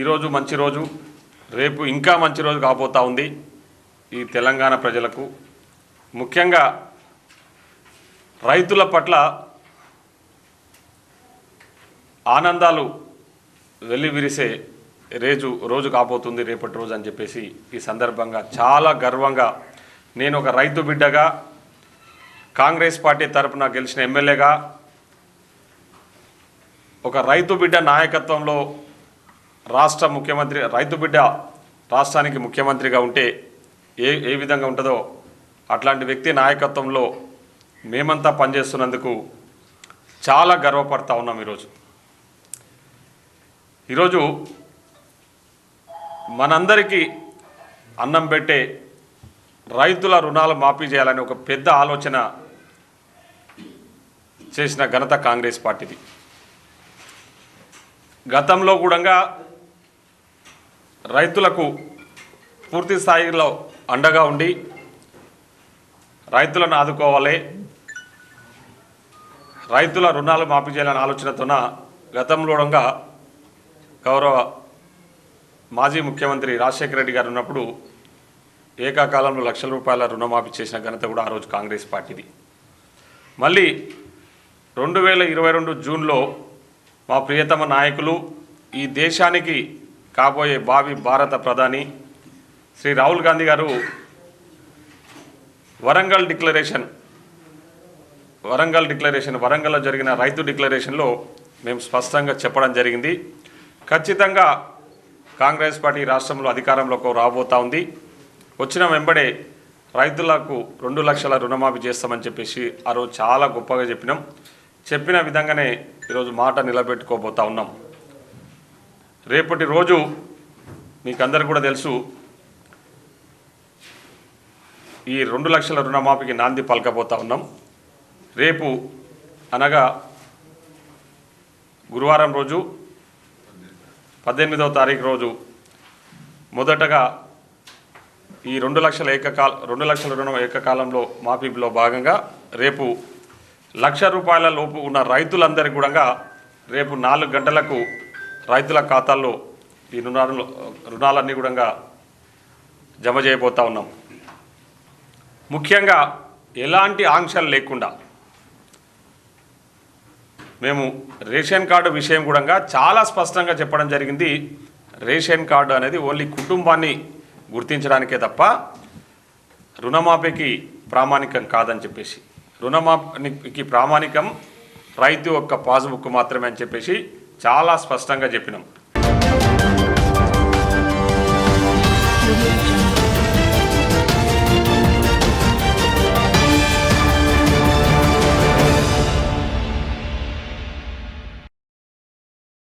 ఈరోజు మంచి రోజు. రేపు ఇంకా మంచి రోజు కాబోతా ఉంది ఈ తెలంగాణ ప్రజలకు. ముఖ్యంగా రైతుల పట్ల ఆనందాలు వెల్లివిరిసే రేజు రోజు కాబోతుంది రేపటి రోజు అని చెప్పేసి ఈ సందర్భంగా చాలా గర్వంగా నేను ఒక రైతు బిడ్డగా కాంగ్రెస్ పార్టీ తరఫున గెలిచిన ఎమ్మెల్యేగా ఒక రైతు బిడ్డ నాయకత్వంలో రాష్ట్ర ముఖ్యమంత్రి రైతు బిడ్డ రాష్ట్రానికి ముఖ్యమంత్రిగా ఉంటే ఏ ఏ విధంగా ఉంటుందో అట్లాంటి వ్యక్తి నాయకత్వంలో మేమంతా పనిచేస్తున్నందుకు చాలా గర్వపడతా ఉన్నాం ఈరోజు. ఈరోజు మనందరికీ అన్నం పెట్టే రైతుల రుణాలు మాఫీ చేయాలని ఒక పెద్ద ఆలోచన చేసిన ఘనత కాంగ్రెస్ పార్టీది. గతంలో కూడా రైతులకు పూర్తి స్థాయిలో అండగా ఉండి రైతులను ఆదుకోవాలి. రైతుల రుణాలు మాఫీ చేయాలనే ఆలోచనతోన గతంలోడంగా గౌరవ మాజీ ముఖ్యమంత్రి రాజశేఖర రెడ్డి గారు ఉన్నప్పుడు ఏకాకాలంలో లక్షల రూపాయల రుణమాఫీ చేసిన ఘనత కూడా ఆ రోజు కాంగ్రెస్ పార్టీది. మళ్ళీ రెండు వేల ఇరవై రెండు జూన్లో మా ప్రియతమ నాయకులు ఈ దేశానికి కాబోయే భావి భారత ప్రధాని శ్రీ రాహుల్ గాంధీ గారు వరంగల్ డిక్లరేషన్ వరంగల్ డిక్లరేషన్ వరంగల్లో జరిగిన రైతు డిక్లరేషన్లో మేము స్పష్టంగా చెప్పడం జరిగింది. ఖచ్చితంగా కాంగ్రెస్ పార్టీ రాష్ట్రంలో అధికారంలోకి రాబోతా ఉంది. వచ్చిన వెంబడే రైతులకు రెండు లక్షల రుణమాఫీ చేస్తామని చెప్పేసి ఆ రోజు చాలా గొప్పగా చెప్పినాం. చెప్పిన విధంగానే ఈరోజు మాట నిలబెట్టుకోబోతా ఉన్నాం. రేపటి రోజు మీకు అందరు కూడా తెలుసు ఈ రెండు లక్షల రుణమాఫీకి నాంది పలకపోతా ఉన్నాం. రేపు అనగా గురువారం రోజు పద్దెనిమిదవ తారీఖు రోజు మొదటగా ఈ రెండు లక్షల ఏకకాల రెండు లక్షల రుణం ఏకకాలంలో మాఫీలో భాగంగా రేపు లక్ష రూపాయల లోపు ఉన్న రైతులందరికీ కూడా రేపు నాలుగు గంటలకు రైతుల ఖాతాల్లో ఈ రుణాలు రుణాలన్నీ కూడా జమ చేయబోతా ఉన్నాం. ముఖ్యంగా ఎలాంటి ఆంక్షలు లేకుండా మేము రేషన్ కార్డు విషయం కూడా చాలా స్పష్టంగా చెప్పడం జరిగింది. రేషన్ కార్డు అనేది ఓన్లీ కుటుంబాన్ని గుర్తించడానికే తప్ప రుణమాఫీకి ప్రామాణికం కాదని చెప్పేసి రుణమాఫీకి ప్రామాణికం రైతు యొక్క పాస్బుక్ మాత్రమే అని చెప్పేసి చాలా స్పష్టంగా చెప్పినాం.